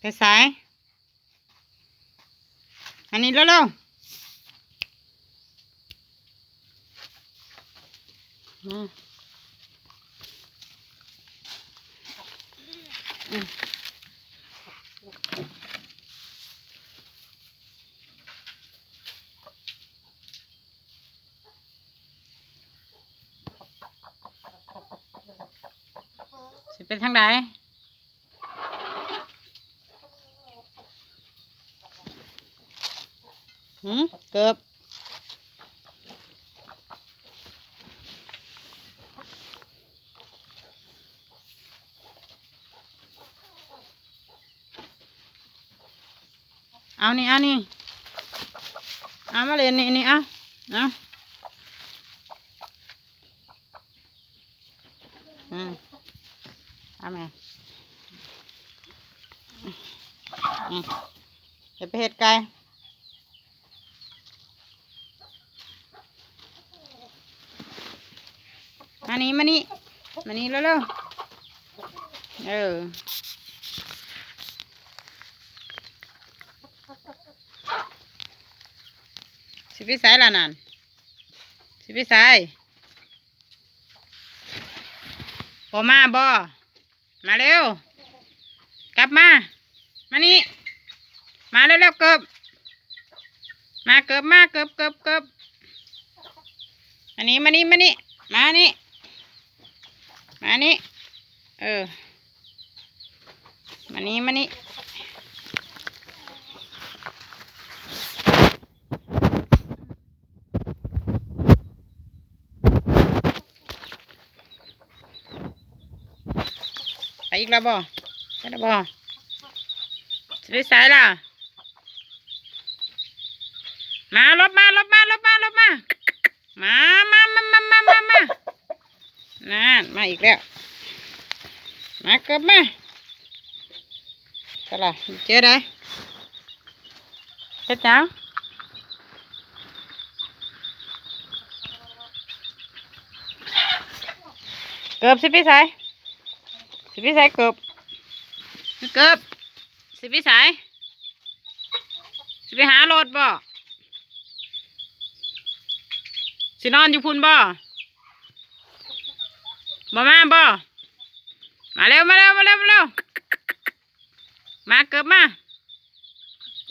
ไปสาย อันนี้เร็วๆอืมอืมสิเป็นทางใด หืมเกือบเอานี่เอานี่เอามาเรียนี่นี่เอาเอาอืมเอาแม่อืมเห็ดไปเห็ดไก่ มานี่มานี่มานี่เร็วๆเออสิพิสัยละนั่นสิพิสัยบอมาบอมาเร็ว กลับมา มานี่ มาเร็วๆเกิบมาเกิบมาเกิบเกิบเกิบอันนี้มานี่มานี่มานี่ มานี่ เออ มานี่มานี่ไปอีกแล้วบ่ไปแล้วบ่สิไปสายล่ะ มาลบมาลบมาลบมาลบมา มามา นั่นมาอีกแล้ว มาเกิบมาก็ล่ะเจอได้เฮ็ดจังเกือบสิไปสายสิพี่สายเกือบเกือบสิพี่สายสิไปหารถบ่สินอนอยู่พุ่นบ่ บ่มาบ่มาเร็วมาเร็วมาเร็วมาเร็วมาเกือบมา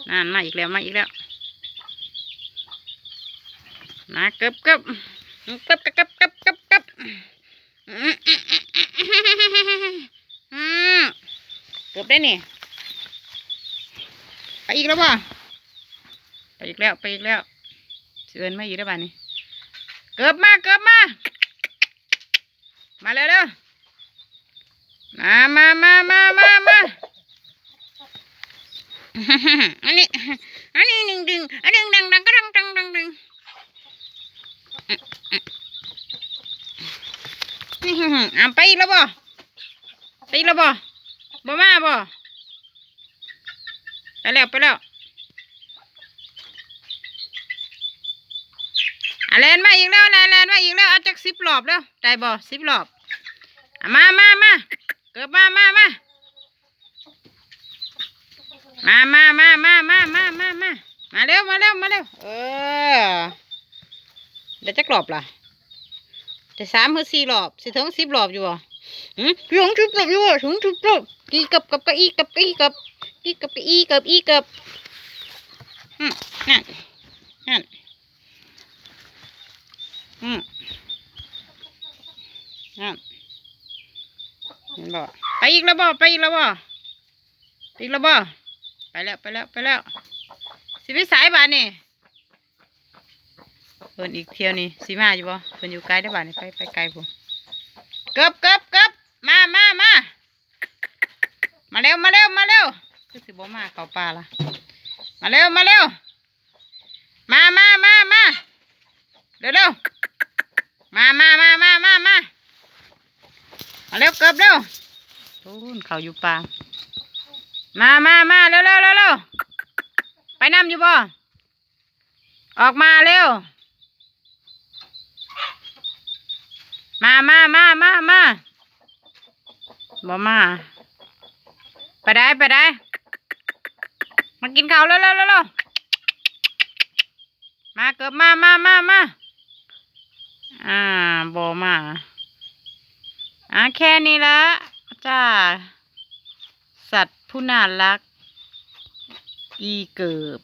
นั่นมาอีกแล้วมาอีกแล้วมาเกือบเกือบเกือบเกือบเกือบเกือบเกือบเกือบได้นี่ไปอีกแล้วป่ะไปอีกแล้วไปอีกแล้วเชิญมาอีกแล้วบ้านี้เกือบมาเกือบมา มาเร็วเร็วมามามามามามา อันนี้อันนี้ดึงดึงอันดึงดังดังก็ดังดังดังดังอะไปอีกแล้วบ่ไปอีกแล้วบ่บ่มาบ่ไปแล้วไปแล้วอะแลนมาอีกแล้วแลนแลนมาอีกแล้วเอาจักสิบรอบแล้วได้บ่สิบรอบอะมามามาเกิดมามามา มามามามามามามามามาเร็วมาเร็วมาเร็วเออเดี๋ยวจักรอบล่ะจะสามหรือสี่รอบสิถึงสิบรอบอยู่บ่หืมถึงสิบรอบอยู่บ่ถึงสิบรอบกี่กับกับกะอีกับกะอีกับกี่กับกะอีกับอีกับอืมนั่นนั่นอืมนั่นเห็นบ่ไปอีกแล้วบ่ไปอีกแล้วบ่อีกแล้วบ่ ไปแล้วไปแล้วไปแล้วสิไปสายบ้านนี่เพิ่นอีกเที่ยวนี่สิมาอยู่บ่เพิ่นอยู่ไกลได้บ้านนี่ไปไปไกลพุ่นเกือบเกือบเกือบมามามามาเร็วมาเร็วมาเร็วคือสิบ่มาเขาป่าละมาเร็วมาเร็วมามามามาเร็วเร็วมามามามามามามาเร็วเกือบเร็วโอ้นเขาอยู่ป่า มามามาเร็วเร็วเร็วเร็วไปนำอยู่บ่ออกมาเร็ว มามามามามาบ่มา ไปได้ไปได้ มากินข้าวเร็วเร็วเร็วเร็วมาเกิบมามามามาอ่าบอมาอ่าแค่นี้ละจ้าสัตว์ ผู้น่ารัก อีเกิบ